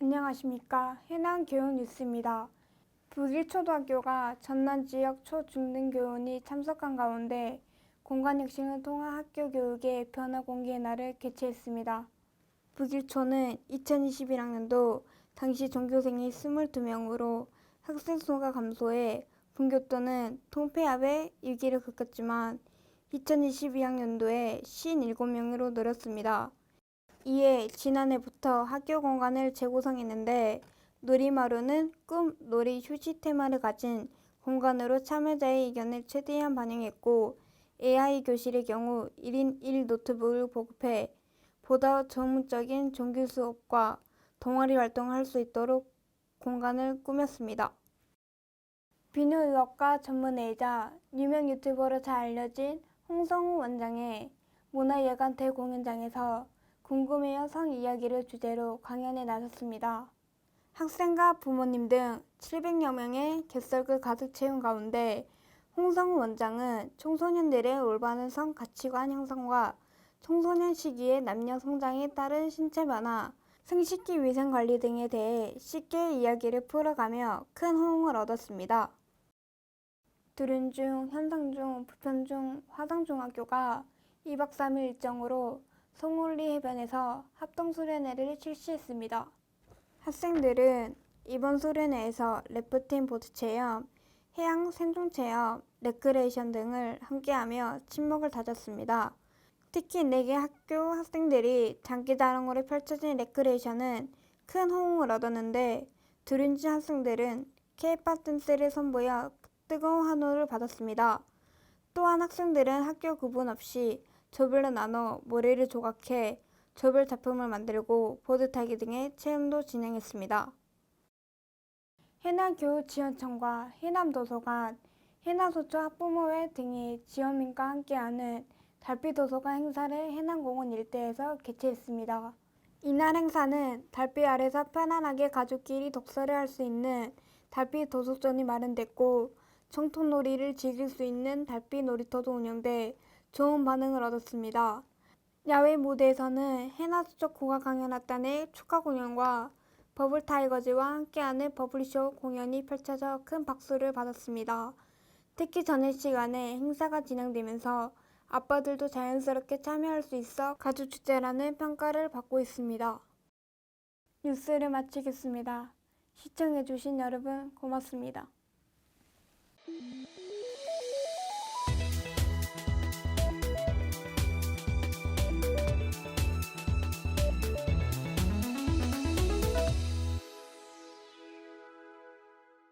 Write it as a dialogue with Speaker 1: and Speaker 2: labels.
Speaker 1: 안녕하십니까. 해남 교육 뉴스입니다. 북일초등학교가 전남 지역 초중등교원이 참석한 가운데 공간혁신을 통한 학교 교육의 변화 공개 날을 개최했습니다. 북일초는 2021학년도 당시 전교생이 22명으로 학생 수가 감소해 분교도는 통폐합의 위기를 겪었지만 2022학년도에 57명으로 늘었습니다. 이에 지난해부터 학교 공간을 재구성했는데 놀이마루는 꿈, 놀이, 휴식 테마를 가진 공간으로 참여자의 의견을 최대한 반영했고 AI 교실의 경우 1인 1 노트북을 보급해 보다 전문적인 정규 수업과 동아리 활동을 할 수 있도록 공간을 꾸몄습니다. 비누 의학과 전문의이자 유명 유튜버로 잘 알려진 홍성우 원장의 문화예간 대공연장에서 궁금해요 성 이야기를 주제로 강연에 나섰습니다. 학생과 부모님 등 700여 명의 객석을 가득 채운 가운데 홍성우 원장은 청소년들의 올바른 성 가치관 형성과 청소년 시기의 남녀 성장에 따른 신체 변화, 생식기 위생 관리 등에 대해 쉽게 이야기를 풀어가며 큰 호응을 얻었습니다. 두륜중, 현상중, 부편중, 화당중학교가 2박 3일 일정으로 송울리 해변에서 합동 수련회를 실시했습니다. 학생들은 이번 수련회에서 래프팅 보트 체험, 해양 생존 체험, 레크레이션 등을 함께하며 친목을 다졌습니다. 특히 4개 학교 학생들이 장기 자랑으로 펼쳐진 레크레이션은 큰 호응을 얻었는데 두린지 학생들은 케이팝 댄스를 선보여 뜨거운 환호를 받았습니다. 또한 학생들은 학교 구분 없이 조별로 나눠 모래를 조각해 조별 작품을 만들고 보드 타기 등의 체험도 진행했습니다. 해남교육지원청과 해남도서관, 해남소초 학부모회 등이 지원민과 함께하는 달빛도서관 행사를 해남공원 일대에서 개최했습니다. 이날 행사는 달빛 아래서 편안하게 가족끼리 독서를 할 수 있는 달빛 도서전이 마련됐고 청토놀이를 즐길 수 있는 달빛 놀이터도 운영돼 좋은 반응을 얻었습니다. 야외 무대에서는 해나수적 국악 강연악단의 축하 공연과 버블 타이거즈와 함께하는 버블쇼 공연이 펼쳐져 큰 박수를 받았습니다. 특히 저녁 시간에 행사가 진행되면서 아빠들도 자연스럽게 참여할 수 있어 가족축제라는 평가를 받고 있습니다. 뉴스를 마치겠습니다. 시청해주신 여러분 고맙습니다.